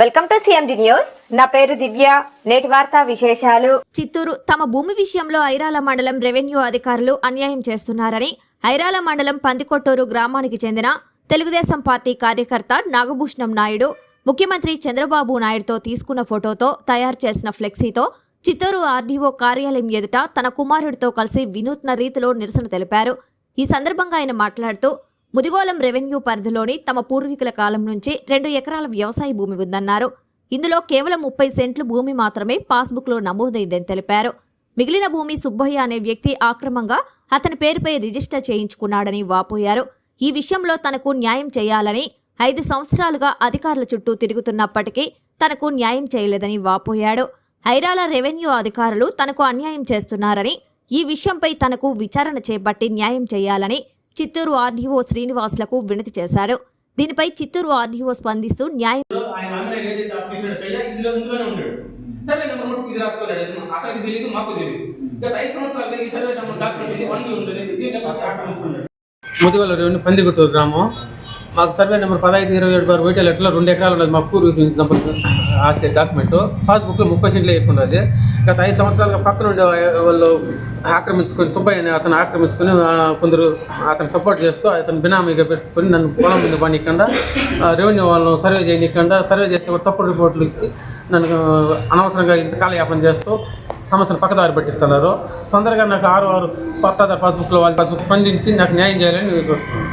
Welcome to CMD news. నా పేరు దివ్య. నేటి వార్తా విశేషాలు. చిత్తూరు తమ భూమి విషయంలో ఐరాల మండలం రెవెన్యూ అధికారులు అన్యాయం చేస్తున్నారని ఐరాల మండలం పందికొట్టూరు గ్రామానికి చెందిన తెలుగుదేశం పార్టీ కార్యకర్త నాగభూషణం నాయుడు ముఖ్యమంత్రి చంద్రబాబు నాయుడుతో తీసుకున్న ఫోటోతో తయారు చేసిన ఫ్లెక్సీతో చిత్తూరు ఆర్డీఓ కార్యాలయం ఎదుట తన కుమారుడితో కలిసి వినూత్న రీతిలో నిరసన తెలిపారు. ఈ సందర్భంగా ఆయన మాట్లాడుతూ ముదిగోళం రెవెన్యూ పరిధిలోని తమ పూర్వీకుల కాలం నుంచి రెండు ఎకరాల వ్యవసాయ భూమి ఉందన్నారు. ఇందులో కేవలం ముప్పై సెంట్లు భూమి మాత్రమే పాస్బుక్లో నమోదైందని తెలిపారు. మిగిలిన భూమి సుబ్బయ్య అనే వ్యక్తి ఆక్రమంగా అతని పేరుపై రిజిస్టర్ చేయించుకున్నాడని వాపోయారు. ఈ విషయంలో తనకు న్యాయం చేయాలని ఐదు సంవత్సరాలుగా అధికారుల చుట్టూ తిరుగుతున్నప్పటికీ తనకు న్యాయం చేయలేదని వాపోయాడు. ఐరాల రెవెన్యూ అధికారులు తనకు అన్యాయం చేస్తున్నారని ఈ విషయంపై తనకు విచారణ చేపట్టి న్యాయం చేయాలని చిత్తూరు ఆర్డీఓ శ్రీనివాసులకు వినతి చేశారు దీనిపై చిత్తూరు ఆర్డీఓ స్పందిస్తూ న్యాయం సరే నెంబర్ మటుకు ఇది రాసుకోలేదు అతనికి తెలియదు మాకు తెలియదు గత ఐదు సంవత్సరాలు ఈ సరే నెంబర్ డాక్యుమెంట్ వన్ ఉంది అనేసి దీంట్లో పందిగుట్టూరు గ్రామం మాకు సర్వే నెంబర్ పదహైదు ఇరవై ఏడు బారు వైటల్ ఎట్లా రెండు ఎకరాలు ఉన్నది. మా పూర్వీకుల ఆస్తి డాక్యుమెంట్ పాస్బుక్లో ముప్పై సెంట్లు ఎక్కున్నది గత ఐదు సంవత్సరాలుగా పక్కన ఉండే వాళ్ళు ఆక్రమించుకొని సుబ్బయ్య అతను ఆక్రమించుకొని కొందరు అతను సపోర్ట్ చేస్తూ అతను బినామీగా పెట్టుకొని నన్ను పొలం మీద పనికుండా రెవెన్యూ వాళ్ళను సర్వే చేయనికుండా సర్వే చేస్తే కూడా తప్పుడు రిపోర్ట్లు ఇచ్చి నన్ను అనవసరంగా ఇంత కాలయాపన చేస్తూ సమస్యను పక్కదారి పట్టిస్తున్నారు. తొందరగా నాకు ఆరు ఆరు పట్టాదారు పాస్బుక్లో వాళ్ళ పాస్బుక్ స్పందించి నాకు న్యాయం చేయాలని కోరుతున్నాను